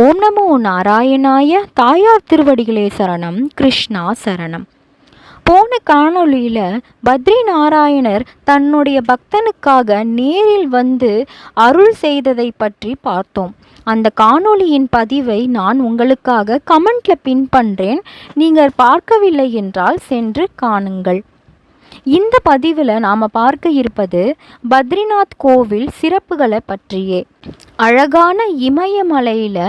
ஓம் நமோ நாராயணாய தாயார் திருவடிகளே சரணம் கிருஷ்ணா சரணம். போன காணொளியில் பத்ரி நாராயணர் தன்னுடைய பக்தனுக்காக நேரில் வந்து அருள் செய்ததை பற்றி பார்த்தோம். அந்த காணொளியின் பதிவை நான் உங்களுக்காக கமெண்ட்ல பின் பண்ணுறேன் நீங்கள் பார்க்கவில்லை என்றால் சென்று காணுங்கள். இந்த பதிவில் நாம் பார்க்க இருப்பது பத்ரிநாத் கோவில் சிறப்புகளை பற்றியே. அழகான இமயமலையில்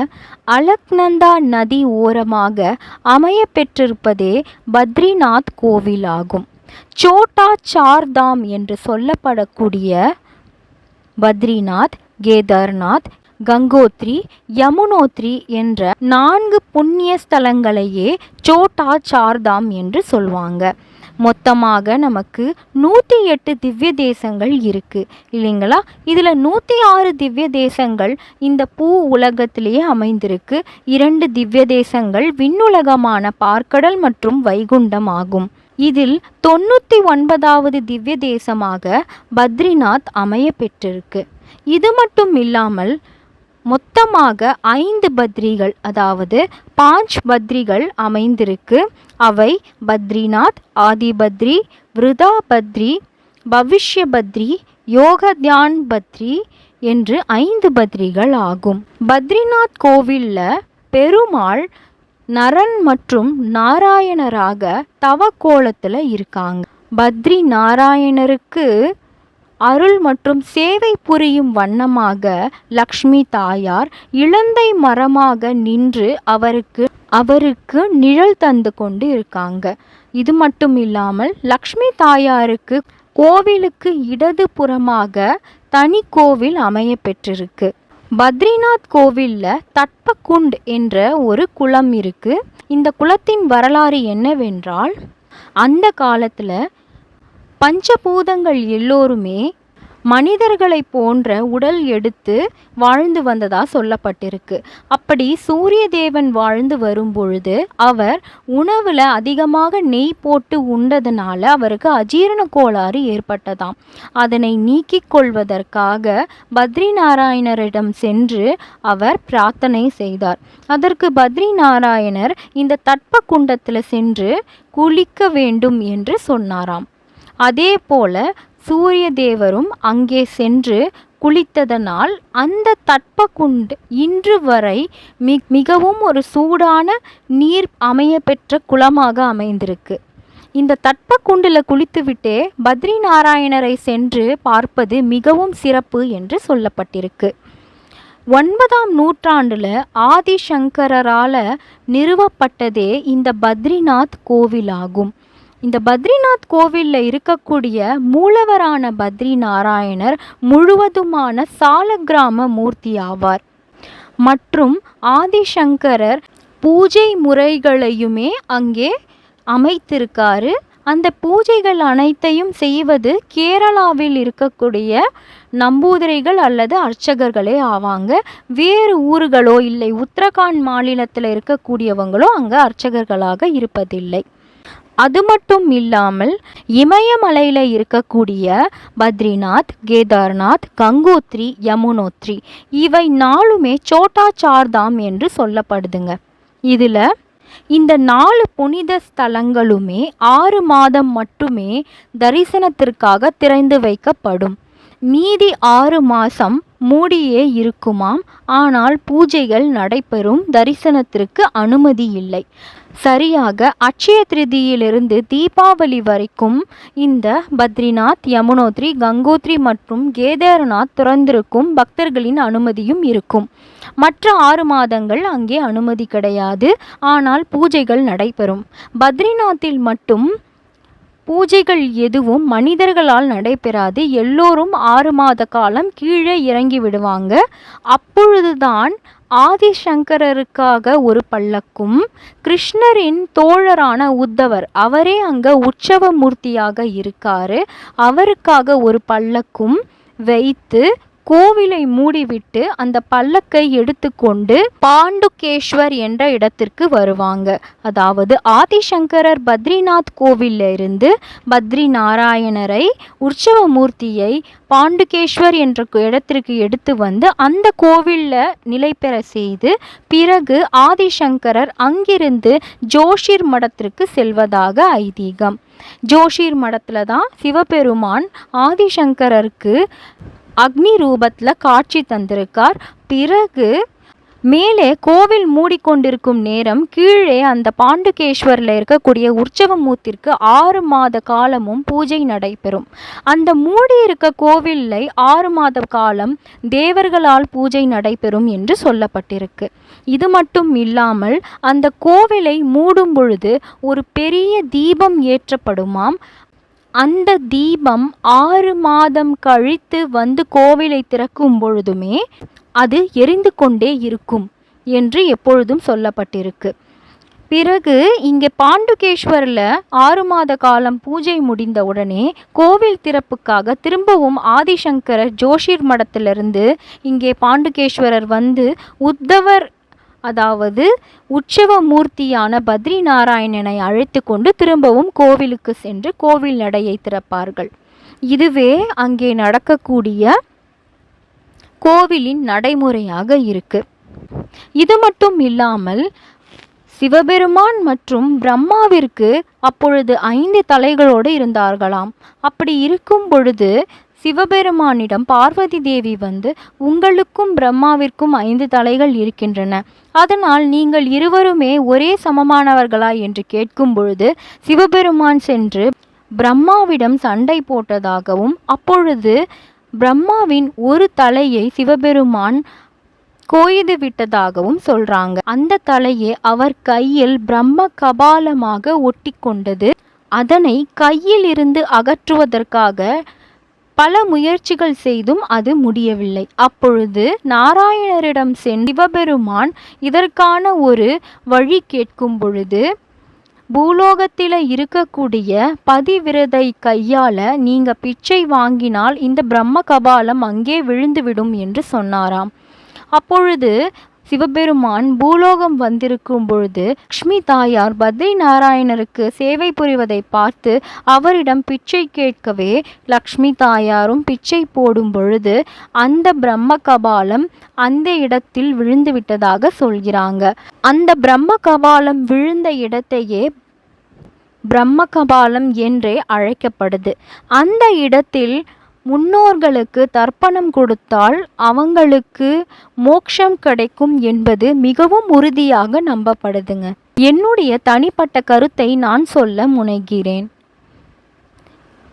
அலக்நந்தா நதி ஓரமாக அமைய பெற்றிருப்பதே பத்ரிநாத் கோவில் ஆகும் சோட்டா சார்தாம் என்று சொல்லப்படக்கூடிய பத்ரிநாத் கேதார்நாத் கங்கோத்ரி யமுனோத்ரி என்ற நான்கு புண்ணிய ஸ்தலங்களையே சோட்டா சார்தாம் என்று சொல்லுவாங்க மொத்தமாக நமக்கு நூற்றி எட்டு திவ்ய தேசங்கள் இருக்குது இல்லைங்களா? இதில் நூற்றி ஆறு திவ்ய தேசங்கள் இந்த பூ உலகத்திலேயே அமைந்திருக்கு. இரண்டு திவ்ய தேசங்கள் விண்ணுலகமான பார்க்கடல் மற்றும் வைகுண்டம் ஆகும். இதில் தொண்ணூற்றி ஒன்பதாவது திவ்ய தேசமாக பத்ரிநாத் அமைய பெற்றிருக்கு இது மட்டும் இல்லாமல் மொத்தமாக ஐந்து பத்ரிகள் அதாவது பாஞ்ச் பத்ரிகள் அமைந்திருக்கு. அவை பத்ரிநாத் ஆதிபத்ரி விருதா பத்ரி பவிஷ்ய பத்ரி யோக தியான் பத்ரி என்று ஐந்து பத்ரிகள் ஆகும். பத்ரிநாத் கோவிலில் பெருமாள் நரன் மற்றும் நாராயணராக தவக்கோலத்தில் இருக்காங்க. பத்ரி நாராயணருக்கு அருள் மற்றும் சேவை புரியும் வண்ணமாக லக்ஷ்மி தாயார் இளந்தை மரமாக நின்று அவருக்கு அவருக்கு நிழல் தந்து கொண்டு இருக்காங்க. இது மட்டும் இல்லாமல் லக்ஷ்மி தாயாருக்கு கோவிலுக்கு இடது புறமாக தனி கோவில் அமைய பெற்றிருக்கு. பத்ரிநாத் கோவிலில் தட்பகுண்ட் என்ற ஒரு குளம் இருக்கு. இந்த குளத்தின் வரலாறு என்னவென்றால் அந்த காலத்தில் பஞ்சபூதங்கள் எல்லோருமே மனிதர்களை போன்ற உடல் எடுத்து வாழ்ந்து வந்ததாக சொல்லப்பட்டிருக்கு. அப்படி சூரிய தேவன் வாழ்ந்து வரும்பொழுது அவர் உணவில் அதிகமாக நெய் போட்டு உண்டதுனால அவருக்கு அஜீரண கோளாறு ஏற்பட்டதாம். அதனை நீக்கிக் கொள்வதற்காக பத்ரி நாராயணரிடம் சென்று அவர் பிரார்த்தனை செய்தார். அதற்கு பத்ரி நாராயணர் இந்த தட்ப குண்டத்தில் சென்று குளிக்க வேண்டும் என்று சொன்னாராம். அதே போல சூரிய தேவரும் அங்கே சென்று குளித்ததனால் அந்த தட்பகுண்டு இன்று வரை மி மிகவும் ஒரு சூடான நீர் அமைய பெற்ற குளமாக அமைந்திருக்கு. இந்த தட்பக்குண்டில் குளித்துவிட்டே பத்ரி நாராயணரை சென்று பார்ப்பது மிகவும் சிறப்பு என்று சொல்லப்பட்டிருக்கு. ஒன்பதாம் நூற்றாண்டில் ஆதிசங்கரால் நிறுவப்பட்டதே இந்த பத்ரிநாத் கோவிலாகும். இந்த பத்ரிநாத் கோவிலில் இருக்கக்கூடிய மூலவரான பத்ரி நாராயணர் முழுவதுமான சாலக்கிராம மூர்த்தி ஆவார். மற்றும் ஆதிசங்கரர் பூஜை முறைகளையுமே அங்கே அமைத்திருக்காரு. அந்த பூஜைகள் அனைத்தையும் செய்வது கேரளாவில் இருக்கக்கூடிய நம்பூதிரைகள் அல்லது அர்ச்சகர்களே ஆவாங்க. வேறு ஊர்களோ இல்லை உத்தரகாண்ட் மாநிலத்தில் இருக்கக்கூடியவங்களோ அங்கே அர்ச்சகர்களாக இருப்பதில்லை. அது மட்டும் இல்லாமல் இமயமலையில் இருக்கக்கூடிய பத்ரிநாத் கேதார்நாத் கங்கோத்ரி யமுனோத்ரி இவை நாலுமே சோட்டா சார்தாம் என்று சொல்லப்படுதுங்க. இதில் இந்த நாலு புனித ஸ்தலங்களுமே ஆறு மாதம் மட்டுமே தரிசனத்திற்காக திறந்து வைக்கப்படும். மீதி ஆறு மாதம் மூடியே இருக்குமாம். ஆனால் பூஜைகள் நடைபெறும் தரிசனத்திற்கு அனுமதி இல்லை. சரியாக அட்சய திருதியிலிருந்து தீபாவளி வரைக்கும் இந்த பத்ரிநாத் யமுனோத்ரி கங்கோத்ரி மற்றும் கேதார்நாத் திறந்திருக்கும் பக்தர்களின் அனுமதியும் இருக்கும். மற்ற ஆறு மாதங்கள் அங்கே அனுமதி கிடையாது. ஆனால் பூஜைகள் நடைபெறும். பத்ரிநாத்தில் மட்டும் பூஜைகள் எதுவும் மனிதர்களால் நடைபெறாது. எல்லோரும் ஆறு மாத காலம் கீழே இறங்கி விடுவாங்க. அப்பொழுதுதான் ஆதிசங்கரருக்காக ஒரு பல்லக்கும் கிருஷ்ணரின் தோழரான உத்தவர் அவரே அங்கே உற்சவ மூர்த்தியாக இருக்காரு. அவருக்காக ஒரு பல்லக்கும் வைத்து கோவிலை மூடிவிட்டு அந்த பல்லக்கை எடுத்துக்கொண்டு பாண்டுகேஸ்வர் என்ற இடத்திற்கு வருவாங்க. அதாவது ஆதிசங்கரர் பத்ரிநாத் கோவிலில் இருந்து பத்ரி நாராயணரை உற்சவமூர்த்தியை பாண்டுகேஸ்வர் என்ற இடத்திற்கு எடுத்து வந்து அந்த கோவிலில் நிலை பெற செய்து பிறகு ஆதிசங்கரர் அங்கிருந்து ஜோஷிர் மடத்திற்கு செல்வதாக ஐதீகம். ஜோஷிர் மடத்தில் தான் சிவபெருமான் ஆதிசங்கரருக்கு அக்னி ரூபத்தில் காட்சி தந்திருக்கார். பிறகு மேலே கோவில் மூடிக்கொண்டிருக்கும் நேரம் கீழே அந்த பாண்டுகேஸ்வரில் இருக்கக்கூடிய உற்சவமூத்திற்கு ஆறு மாத காலமும் பூஜை நடைபெறும். அந்த மூடி இருக்க கோவிலை ஆறு மாத காலம் தேவர்களால் பூஜை நடைபெறும் என்று சொல்லப்பட்டிருக்கு. இது மட்டும் இல்லாமல் அந்த கோவிலை மூடும் பொழுது ஒரு பெரிய தீபம் ஏற்றப்படுமாம். அந்த தீபம் ஆறு மாதம் கழித்து வந்து கோவிலை திறக்கும் பொழுதுமே அது எரிந்து கொண்டே இருக்கும் என்று எப்பொழுதும் சொல்லப்பட்டிருக்கு. பிறகு இங்கே பாண்டுகேஸ்வரில் ஆறு மாத காலம் பூஜை முடிந்த உடனே கோவில் திறப்புக்காக திரும்பவும் ஆதிசங்கரர் ஜோஷிர் மடத்திலிருந்து இங்கே பாண்டுகேஸ்வரர் வந்து உத்தவர் அதாவது உற்சவ மூர்த்தியான பத்ரி நாராயணனை அழைத்து கொண்டு திரும்பவும் கோவிலுக்கு சென்று கோவில் நடையை திறப்பார்கள். இதுவே அங்கே நடக்கக்கூடிய கோவிலின் நடைமுறையாக இருக்கு. இது மட்டும் இல்லாமல் சிவபெருமான் மற்றும் பிரம்மாவிற்கு அப்பொழுது ஐந்து தலைகளோடு இருந்தார்களாம். அப்படி இருக்கும் பொழுது சிவபெருமானிடம் பார்வதி தேவி வந்து உங்களுக்கும் பிரம்மாவிற்கும் ஐந்து தலைகள் இருக்கின்றன. அதனால் நீங்கள் இருவருமே ஒரே சமமானவர்களா என்று கேட்கும் பொழுது சிவபெருமான் சென்று பிரம்மாவிடம் சண்டை போட்டதாகவும் அப்பொழுது பிரம்மாவின் ஒரு தலையை சிவபெருமான் கோய்து விட்டதாகவும் சொல்றாங்க. அந்த தலையை அவர் கையில் பிரம்ம கபாலமாக ஒட்டி கொண்டது அதனை கையில் இருந்து அகற்றுவதற்காக பல முயற்சிகள் செய்தும் அது முடியவில்லை. அப்பொழுது நாராயணரிடம் சென்று சிவபெருமான் இதற்கான ஒரு வழி கேட்கும் பொழுது பூலோகத்தில் இருக்கக்கூடிய பதிவிரதை கையால நீங்க பிச்சை வாங்கினால் இந்த பிரம்ம கபாலம் அங்கே விழுந்துவிடும் என்று சொன்னாராம். அப்பொழுது சிவபெருமான் பூலோகம் வந்திருக்கும் பொழுது லக்ஷ்மி தாயார் பத்ரி நாராயணருக்கு சேவை புரிவதை பார்த்து அவரிடம் பிச்சை கேட்கவே லக்ஷ்மி தாயாரும் பிச்சை போடும் பொழுது அந்த பிரம்ம கபாலம் அந்த இடத்தில் விழுந்து விட்டதாக சொல்கிறாங்க. அந்த பிரம்ம கபாலம் விழுந்த இடத்தையே பிரம்ம கபாலம் என்றே அழைக்கப்படுது. அந்த இடத்தில் முன்னோர்களுக்கு தர்ப்பணம் கொடுத்தால் அவங்களுக்கு மோட்சம் கிடைக்கும் என்பது மிகவும் உறுதியாக நம்பப்படுதுங்க. என்னுடைய தனிப்பட்ட கருத்தை நான் சொல்ல முனைகிறேன்.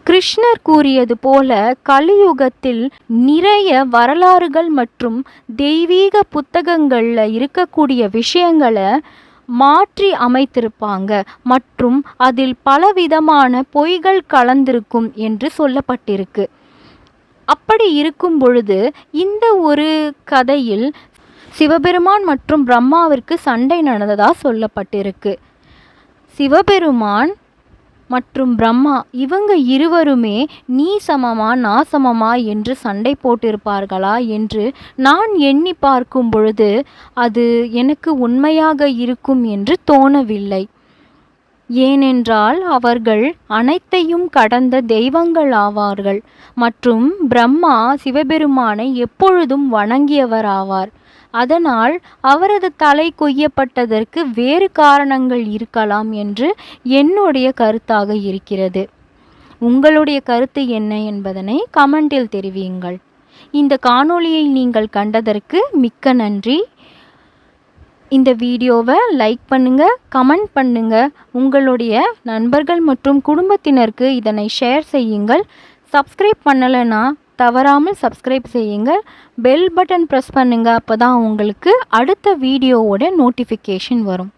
கிருஷ்ணர் கூறியது போல கலியுகத்தில் நிறைய வரலாறுகள் மற்றும் தெய்வீக புத்தகங்களில் இருக்கக்கூடிய விஷயங்களை மாற்றி அமைத்திருப்பாங்க மற்றும் அதில் பலவிதமான பொய்கள் கலந்திருக்கும் என்று சொல்லப்பட்டிருக்கு. அப்படி இருக்கும் பொழுது இந்த ஒரு கதையில் சிவபெருமான் மற்றும் பிரம்மாவிற்கு சண்டை நடந்ததாக சொல்லப்பட்டிருக்கு. சிவபெருமான் மற்றும் பிரம்மா இவங்க இருவருமே நீ சமமா நான் சமமா என்று சண்டை போட்டிருப்பார்களா என்று நான் எண்ணி பார்க்கும் பொழுது அது எனக்கு உண்மையாக இருக்கும் என்று தோணவில்லை. ஏனென்றால் அவர்கள் அனைத்தையும் கடந்த தெய்வங்கள் ஆவார்கள் மற்றும் பிரம்மா சிவபெருமானை எப்பொழுதும் வணங்கியவர் ஆவார் அதனால் அவரது தலை கொய்யப்பட்டதற்கு வேறு காரணங்கள் இருக்கலாம் என்று என்னுடைய கருத்தாக இருக்கிறது. உங்களுடைய கருத்து என்ன என்பதனை கமெண்டில் தெரிவியுங்கள். இந்த காணொளியை நீங்கள் கண்டதற்கு மிக்க நன்றி. இந்த வீடியோவை லைக் பண்ணுங்கள் கமெண்ட் பண்ணுங்கள் உங்களுடைய நண்பர்கள் மற்றும் குடும்பத்தினருக்கு இதனை ஷேர் செய்யுங்கள். சப்ஸ்கிரைப் பண்ணலைன்னா தவறாமல் சப்ஸ்கிரைப் செய்யுங்கள் பெல் பட்டன் ப்ரெஸ் பண்ணுங்கள் அப்போ தான் உங்களுக்கு அடுத்த வீடியோவோட நோட்டிஃபிகேஷன் வரும்.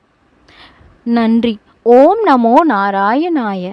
நன்றி. ஓம் நமோ நாராயணாய.